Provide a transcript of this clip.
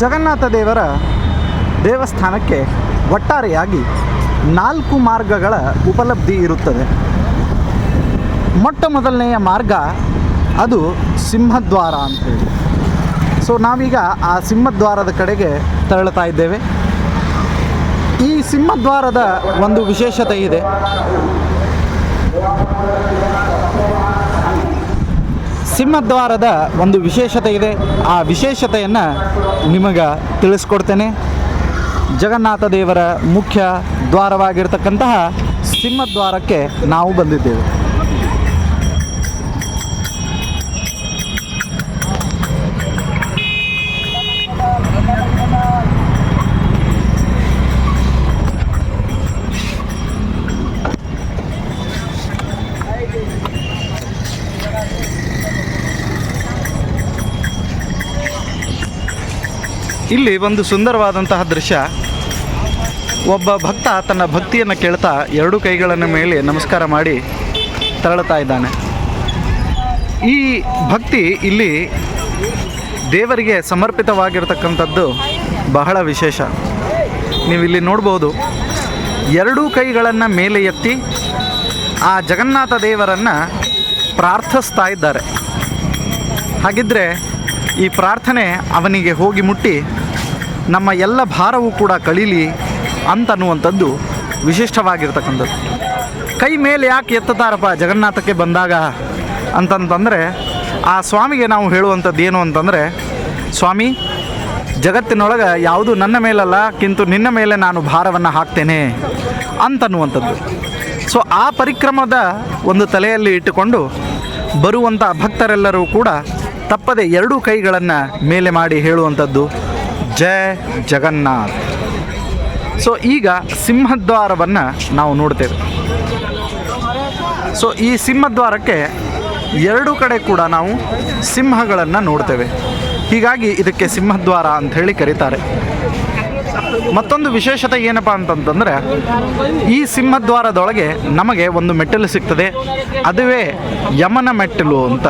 ಜಗನ್ನಾಥ ದೇವರ ದೇವಸ್ಥಾನಕ್ಕೆ ಒಟ್ಟಾರೆಯಾಗಿ ನಾಲ್ಕು ಮಾರ್ಗಗಳ ಉಪಲಬ್ಧಿ ಇರುತ್ತದೆ. ಮೊಟ್ಟ ಮೊದಲನೆಯ ಮಾರ್ಗ ಅದು ಸಿಂಹದ್ವಾರ ಅಂತೇಳಿ ಸೊ ನಾವೀಗ ಆ ಸಿಂಹದ್ವಾರದ ಕಡೆಗೆ ತೆರಳುತ್ತಾ ಇದ್ದೇವೆ. ಈ ಸಿಂಹದ್ವಾರದ ಒಂದು ವಿಶೇಷತೆ ಇದೆ. ಸಿಂಹದ್ವಾರದ ಒಂದು ವಿಶೇಷತೆ ಇದೆ. ಆ ವಿಶೇಷತೆಯನ್ನು ನಿಮಗೆ ತಿಳಿಸ್ಕೊಡ್ತೇನೆ. ಜಗನ್ನಾಥ ದೇವರ ಮುಖ್ಯ ದ್ವಾರವಾಗಿರ್ತಕ್ಕಂತಹ ಸಿಂಹದ್ವಾರಕ್ಕೆ ನಾವು ಬಂದಿದ್ದೇವೆ. ಇಲ್ಲಿ ಒಂದು ಸುಂದರವಾದಂತಹ ದೃಶ್ಯ. ಒಬ್ಬ ಭಕ್ತ ತನ್ನ ಭಕ್ತಿಯನ್ನು ಕೇಳ್ತಾ ಎರಡು ಕೈಗಳನ್ನು ಮೇಲೆ ನಮಸ್ಕಾರ ಮಾಡಿ ತೆರಳುತ್ತಾ ಇದ್ದಾನೆ. ಈ ಭಕ್ತಿ ಇಲ್ಲಿ ದೇವರಿಗೆ ಸಮರ್ಪಿತವಾಗಿರ್ತಕ್ಕಂಥದ್ದು ಬಹಳ ವಿಶೇಷ. ನೀವಿಲ್ಲಿ ನೋಡ್ಬೋದು, ಎರಡೂ ಕೈಗಳನ್ನು ಮೇಲೆ ಎತ್ತಿ ಆ ಜಗನ್ನಾಥ ದೇವರನ್ನು ಪ್ರಾರ್ಥಿಸ್ತಾ ಇದ್ದಾರೆ. ಹಾಗಿದ್ದರೆ ಈ ಪ್ರಾರ್ಥನೆ ಅವನಿಗೆ ಹೋಗಿ ಮುಟ್ಟಿ ನಮ್ಮ ಎಲ್ಲ ಭಾರವೂ ಕೂಡ ಕಳೀಲಿ ಅಂತನ್ನುವಂಥದ್ದು ವಿಶಿಷ್ಟವಾಗಿರ್ತಕ್ಕಂಥದ್ದು. ಕೈ ಮೇಲೆ ಯಾಕೆ ಎತ್ತುತ್ತಾರಪ್ಪ ಜಗನ್ನಾಥಕ್ಕೆ ಬಂದಾಗ ಅಂತಂತಂದರೆ ಆ ಸ್ವಾಮಿಗೆ ನಾವು ಹೇಳುವಂಥದ್ದು ಏನು ಅಂತಂದರೆ, ಸ್ವಾಮಿ, ಜಗತ್ತಿನೊಳಗೆ ಯಾವುದು ನನ್ನ ಮೇಲಲ್ಲ, ಕಿಂತು ನಿನ್ನ ಮೇಲೆ ನಾನು ಭಾರವನ್ನು ಹಾಕ್ತೇನೆ ಅಂತನ್ನುವಂಥದ್ದು. ಸೊ ಆ ಪರಿಕ್ರಮದ ಒಂದು ತಲೆಯಲ್ಲಿ ಇಟ್ಟುಕೊಂಡು ಬರುವಂಥ ಭಕ್ತರೆಲ್ಲರೂ ಕೂಡ ತಪ್ಪದೆ ಎರಡೂ ಕೈಗಳನ್ನು ಮೇಲೆ ಮಾಡಿ ಹೇಳುವಂಥದ್ದು ಜಯ ಜಗನ್ನಾಥ್. ಸೊ ಈಗ ಸಿಂಹದ್ವಾರವನ್ನು ನಾವು ನೋಡ್ತೇವೆ. ಸೊ ಈ ಸಿಂಹದ್ವಾರಕ್ಕೆ ಎರಡೂ ಕಡೆ ಕೂಡ ನಾವು ಸಿಂಹಗಳನ್ನು ನೋಡ್ತೇವೆ. ಹೀಗಾಗಿ ಇದಕ್ಕೆ ಸಿಂಹದ್ವಾರ ಅಂತ ಹೇಳಿ ಕರೀತಾರೆ. ಮತ್ತೊಂದು ವಿಶೇಷತೆ ಏನಪ್ಪ ಅಂತಂತಂದರೆ, ಈ ಸಿಂಹದ್ವಾರದೊಳಗೆ ನಮಗೆ ಒಂದು ಮೆಟ್ಟಿಲು ಸಿಗ್ತದೆ. ಅದುವೇ ಯಮನ ಮೆಟ್ಟಿಲು ಅಂತ.